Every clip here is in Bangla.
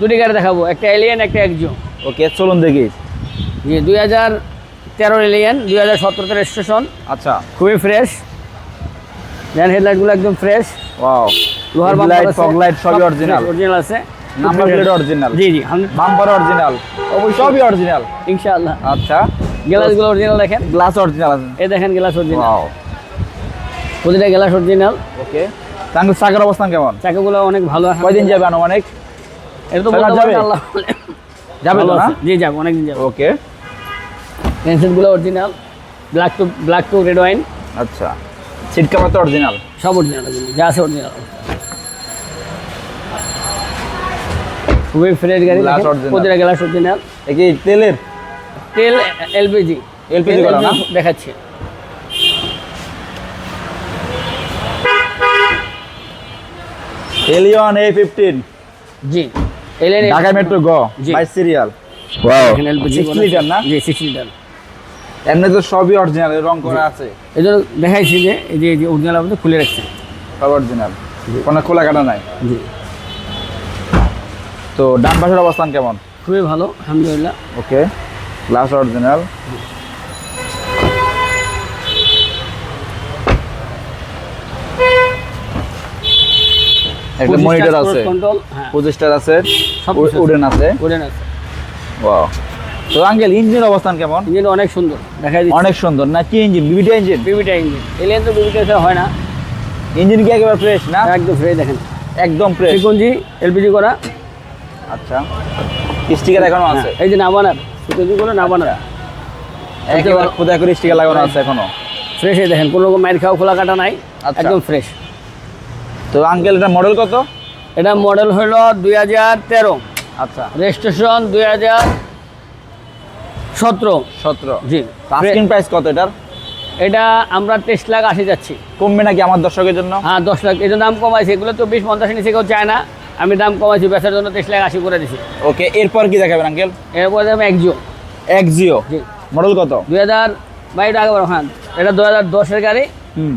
দুটি গাড়ি দেখাবো একটা এলিয়ান একটা একজো ওকে চলুন দেখি। জি দুই হাজার তেরো এলিয়ান দুই হাজার সতেরোতে রেজিস্ট্রেশন আচ্ছা। খুবই ফ্রেশ দেন হেডলাইটগুলো একদম ফ্রেশ ওয়াও লোহার লাইট ফগ লাইট সবই অরিজিনাল অরিজিনাল আছে। নাম্বার প্লেট অরিজিনাল জি জি বাম্পার অরিজিনাল অবশ্যই সবই অরিজিনাল ইনশাআল্লাহ। আচ্ছা। গ্লাসগুলো অরিজিনাল দেখেন। গ্লাস অরিজিনাল আছে। এই দেখেন গ্লাস অরিজিনাল ওয়াও প্রতিটা গ্লাস অরিজিনাল ওকে তাহলে চাকার অবস্থান কেমন? চাকাগুলো অনেক ভালো। কয়দিন যাবে আনুমানিক? এটা তো বলতে যাবে? আল্লাহ যাবে তো না? জি যাবে অনেক দিন যাবে। Okay পেন্সিলগুলো original black two black two red wine আচ্ছা। সিট কাভার তো অরিজিনাল সব অরিজিনাল যা আছে অরিজিনাল খুবই ফ্রেশ গাড়ি। প্রতিটা গ্লাস অরিজিনাল কি তেলের? তেল এলপিজি LPG করা না? দেখাচ্ছে। Allion A fifteen G. Dhaka metro গ। জি। বাইশ সিরিয়াল। এখানে এলপিজি লিটার না? জি সিক্স লিটার এমনি তো সবই অরিজিনাল রং করা আছে। এই জন্য দেখাইছি যে এই যে এই যে অরিজিনাল আপনি খুলে রাখছেন সব অরিজিনাল কোনো খোলা কাটা নাই। জি। তো ডান পাশের অবস্থান কেমন? খুবই ভালো আলহামদুলিল্লাহ। ওকে গ্লাস অরিজিনাল একটা মনিটর আছে। কন্ট্রোল হ্যাঁ। প্রজেস্টার আছে সব কিছু আছে। উডেন আছে। ওয়াও তো আঙ্কেল ইঞ্জিন অবস্থান কেমন? ইঞ্জিন অনেক সুন্দর দেখাই দিচ্ছি অনেক সুন্দর। না কি ইঞ্জিন বিবিটি ইঞ্জিন বিবিটা ইঞ্জিন এলিয়ান তো বিবিটা হয় না। ইঞ্জিন কি একেবারে ফ্রেশ না? একদম ফ্রেশ দেখেন। একদম ফ্রেশ সিকঞ্জি এলপিজি করা। আচ্ছা। স্টিকার এখনও আছে? হ্যাঁ, এই যে নাবানার সিকঞ্জি করে নাবানার। একেবারে খোদা করে স্টিকার লাগানো আছে এখনও? ফ্রেশ এই দেখেন কোনো রকম মাইর খাওয়া খোলা কাটা নাই। আচ্ছা। একদম ফ্রেশ তো আঙ্কেল এটা মডেল কত? এটা মডেল হলো দুই হাজার তেরো। আচ্ছা। রেজিস্ট্রেশন দুই হাজার সতেরো। সতেরো। জি। আস্কিং প্রাইস কত এটার? এটা আমরা তেইশ লাখ আশি যাচ্ছি। কমবে নাকি আমার দর্শকের জন্য? হ্যাঁ দশ লাখ। এই দাম কমাইছে এগুলো তো বিশ পঞ্চাশ নিচে কেউ চায় না। আমি দাম কমাইছি বেচার জন্য তেইশ লাখ আশি করে দিছি। ওকে এরপর কি দেখাবেন আঙ্কেল এরপরে আমি একজিও এক্সিও জি। মডেল কত? দুই হাজার বাইশ আগে বড় হ্যাঁ। এটা দু হাজার দশের গাড়ি।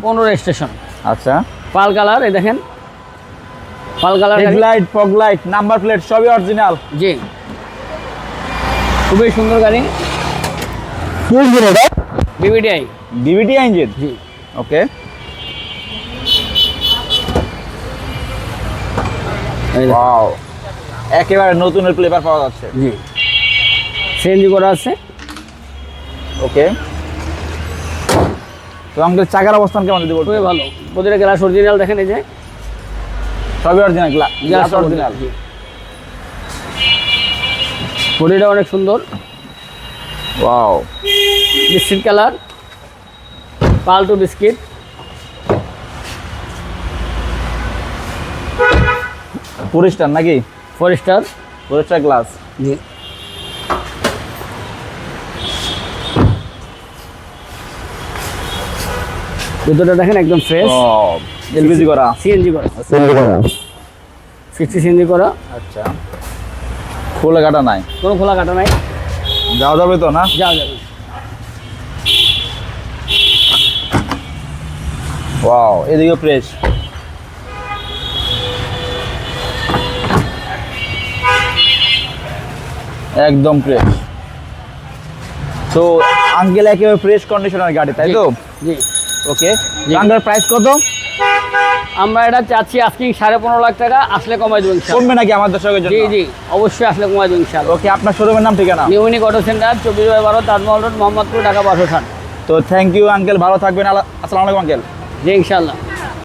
পনেরো রেজিস্ট্রেশন আচ্ছা। পাল কালার এই দেখেন। পাল colour. Headlight fog light number plate সবই অরিজিনাল জি। খুবই সুন্দর গাড়ি। কি ইঞ্জিন এটা বিবিডিআই বিবিটি ইঞ্জিন জি। ওকে ওয়াও একেবারে নতুনের ফ্লেভার পাওয়া যাচ্ছে। জি। সিএনজি করা আছে। ওকে তো আঙ্কেল চাকার অবস্থান কেমন যদি বলতে খুবই ভালো। প্রতিটা গ্লাস অরিজিনাল দেখেন এই যে। সবই অরিজিনাল গ্লাস গ্লাস অরিজিনাল বডিটা অনেক সুন্দর। ওয়াও। Biscuit colour. পাল্টু বিস্কিট। পুরিস্টার নাকি? Four star. পুরিস্টার গ্লাস। জি। জুতোটা দেখেন একদম ফ্রেশ ও এলপিজি করা। সিএনজি করা। সিক্সটি সিএনজি করা। আচ্ছা। খোলা কাটা নাই। কোনো খোলা কাটা নাই। যাওয়া যাবে তো না? যাওয়া যাবে। ওয়াও এদিকে ফ্রেশ একদম ফ্রেশ তো আঙ্কেল একেবারে ফ্রেশ কন্ডিশনের গাড়ি তাই তো? জি। ওকে। আঙ্কেল প্রাইস কত? আমরা এটা চাচ্ছি আজকে সাড়ে পনেরো লাখ টাকা আসলে কমাই দেবো ইনশাল্লাহ। কমবে নাকি আমার দর্শকের জি জন্য? জি জি অবশ্যই আসলে কমাই দেবো ইনশাল্লাহ। ওকে আপনার শোরুমের নাম ঠিকানা? নিউনিক অটো সেন্টার চব্বিশ বাই বারো তাজমহল রোড মোহাম্মদপুর ঢাকা বাসো তো থ্যাংক ইউ আঙ্কেল ভালো থাকবেন আসসালামু আলাইকুম আঙ্কেল জি ইনশাল্লাহ।